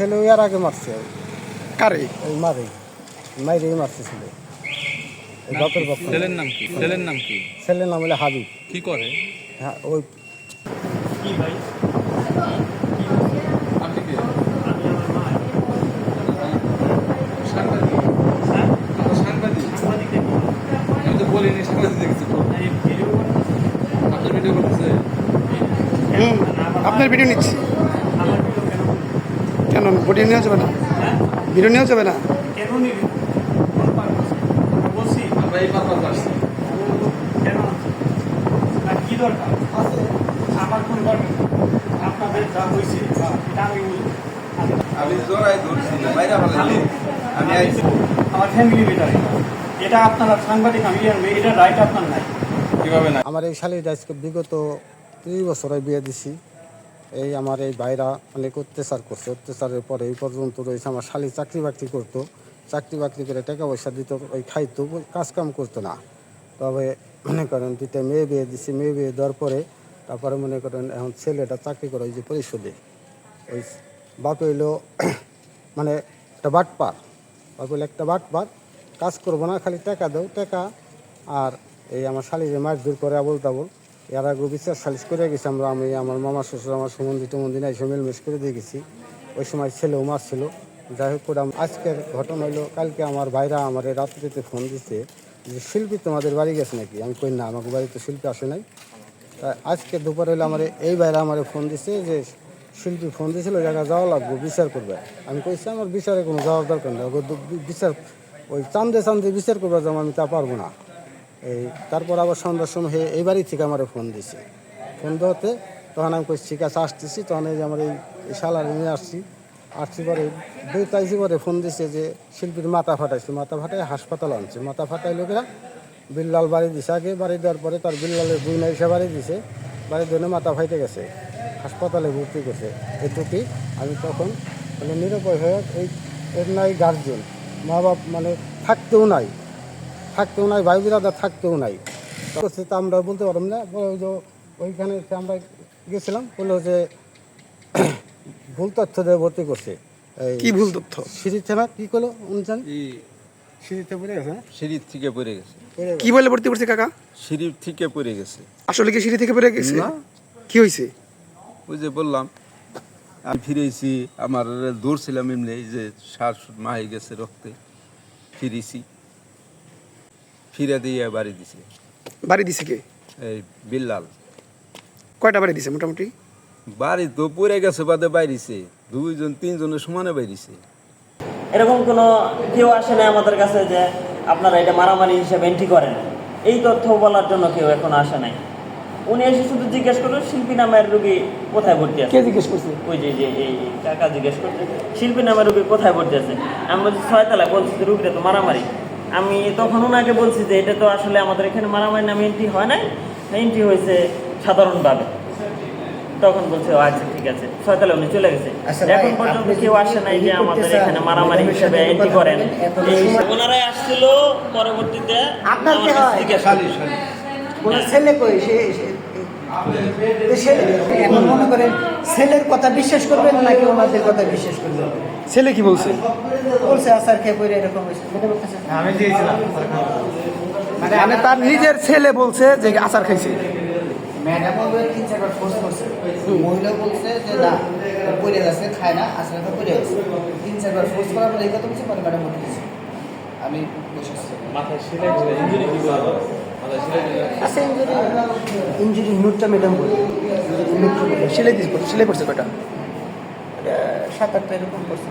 ছেলে ওই আর আগে মারছে। কারে? ওই মারে। মাইরেই মারছে ছেলে। বাপের ছেলের নাম কি? ছেলের নাম কি? ছেলের নাম হলে হাবিব। কি করে? হ্যাঁ ওই কি বলিনি সাংবাদিক দেখেছি আপনার ভিডিও করতেছে? আপনার ভিডিও নিচ্ছি। কেন? ভিডিও নেওয়া যাবে না? ভিডিও নেওয়া যাবে না? কেন নিবি কোন পারপাসে বলছি আমরা এই পারপাস আসছি কেন কি দরকার আমার কোন দরকার নেই। আপনাদের যা হয়েছে এটা আমি আমি জোড়াই ধরছি বাইরে ফেলাইলি আমি আইছি। আমার ফ্যামিলি এটা আপনারা সাংবাদিক আমি আর এটা রাইট আপনার নাই কীভাবে না আমার এই শালিটা আজকে বিগত ত্রিশ বছরে বিয়ে দিছি। এই আমার এই ভাইরা অনেক অত্যাচার করছে। অত্যাচারের পরে এই পর্যন্ত রয়েছে আমার শালি চাকরি বাকরি করতো। চাকরি বাকরি করে টাকা পয়সা দিত, ওই খাইতো, ওই কাজ কাম করতো না। তবে মনে করেন দুইটা মেয়ে বিয়ে দিছি, মেয়ে বিয়ে দেওয়ার পরে তারপরে মনে করেন এখন ছেলেটা চাকরি করে ওই যে পরিশোধে ওই বাপ হইল মানে একটা বাটপার। বাপ হইল একটা বাটপার। কাজ করব না, খালি টাকা দাও, টাকা। আর এই আমার শালিরে মাছ দূর করে আবল তাবল এর আগে বিচার সালিশ করে গেছি আমরা, আমি আমার মামা শ্বশুর, আমার সুমন্দি টুমন্দি নাই, সব মিলমিশ করে দিয়ে গেছি। ওই সময় ছেলেও মারছিল যাই হোক করে আজকের ঘটনা হইল, কালকে আমার ভাইরা আমার রাত্রিতে ফোন দিছে যে, শিল্পী তোমাদের বাড়ি গেছে নাকি? আমি কই, না, আমাকে বাড়িতে শিল্পী আসে নাই। আজকে দুপুর হলে আমার এই বাইরে আমার ফোন দিছে যে, শিল্পী ফোন দিয়েছিল, ওই জায়গায় যাওয়া লাগবে, বিচার করবে। আমি কইছি, আমার বিচারে কোনো যাওয়ার দরকার নেই। বিচার, ওই চান্দে চান্দে বিচার করবে যেমন আমি তা পারব না। এই, তারপর আবার সন্ধ্যার সময় এই বাড়ি থেকে আমার ফোন দিছে। ফোন দেওয়াতে তখন আমি কইছি, ঠিক আছে, আসতেছি। তখন এই যে আমার এই শালারে নিয়ে আসছি। আসছি পরে দুই তাইছি পরে ফোন দিছে যে শিল্পীর মাথা ফাটাইছে। মাথা ফাটাই হাসপাতাল আনছে। মাথা ফাটাই লোকেরা বিল্লাল বাড়ি দিছে। আগে বাড়ি দেওয়ার পরে তার বিল্লালের দুই নাই সে বাড়ি দিছে। বাড়ির জন্য মাথা ফাইতে গেছে। হাসপাতালে ভর্তি করছে। এটুকুই আমি তখন মানে নিরুপায় হয়ে এই এর নাই গার্জেন মা বাপ মানে থাকতেও নাই। থাকতেও নাই ভাই বিরাদার থাকতেও নাই। করছে তা আমরা বলতে পারলাম না ওই যে ওইখানে আমরা গেছিলাম বলল যে ভুল তথ্য দিয়ে ভর্তি করছে। কি ভুল তথ্য? সিঁড়িতে না কি করল অনুষ্ঠান সিঁড়িতে পড়ে গেছে সিঁড়ির থেকে পড়ে গেছে। কি বলে ভর্তি করছে কাকা? সিঁড়ির থেকে পড়ে গেছে। আসলে কি সিঁড়ি থেকে পড়ে গেছে? না। কি হয়েছে ওই যে বললাম আমি ফিরেছি আমার দৌড়ছিলাম এমনি যে শ্বাস মাহি গেছে রক্তে ফিরেছি। ফিরে দিয়ে বাড়ি দিছে। বাড়ি দিছে কে? এই বিল্লাল। কয়টা বাড়ি দিছে মোটামুটি? বাড়ি তো পড়ে গেছে বাদে বাইরিছে। দুইজন তিনজনের সমানে বাইরিছে। এরকম কোনো কেউ আসে না আমাদের কাছে যে আপনারা এটা মারামারি হিসেবে এন্ট্রি করেন? এই তথ্য বলার জন্য কেউ এখন আসে নাই। উনি এসে শুধু জিজ্ঞেস করল শিল্পী নামের রুগী কোথায় ভর্তি আছে? কে জিজ্ঞেস করছে? ওই যে যে এই কাকা জিজ্ঞেস করছে শিল্পী নামের রুগী কোথায় ভর্তি আছে? আমি বলছি ছয়তলায়। বলছি রুগীটা তো মারামারি। আমি তখন ওনাকে বলছি যে এটা তো আসলে আমাদের এখানে মারামারি নামে এন্ট্রি হয় নাই। এন্ট্রি হয়েছে সাধারণভাবে। তখন বলছে ও আচ্ছা ঠিক আছে। ছয়তলা উনি চলে গেছে। এখন পর্যন্ত কেউ আসে নাই যে আমাদের এখানে মারামারি হিসেবে এন্ট্রি করেন। এই ওনারাই আসছিল পরবর্তীতে আপনার কি হয়? ছেলে কই? সে এখন মনে করেন ছেলের কথা বিশ্বাস করবেন নাকি ওনাদের কথা বিশ্বাস করবেন? ছেলে কি বলছে? বলছে আসার খেয়ে পড়ে এরকম সেটা বলতেছে। মানে তার নিজের ছেলে বলছে যে আচার খাইছে। ম্যাডাম বলবে তিন চারবার ফোর্স করছে। মহিলা বলছে যে না পড়ে গেছে খায় না আসলে তো পড়ে গেছে। তিন চারবার ফোর্স করার পরে এই কথা বলছে পরে ম্যাডাম আমি বসে আছি ইঞ্জুরি নোটটা ম্যাডাম বলে সিলাই দিস সেলাই করছে কটা সাত আটটা এরকম করছে।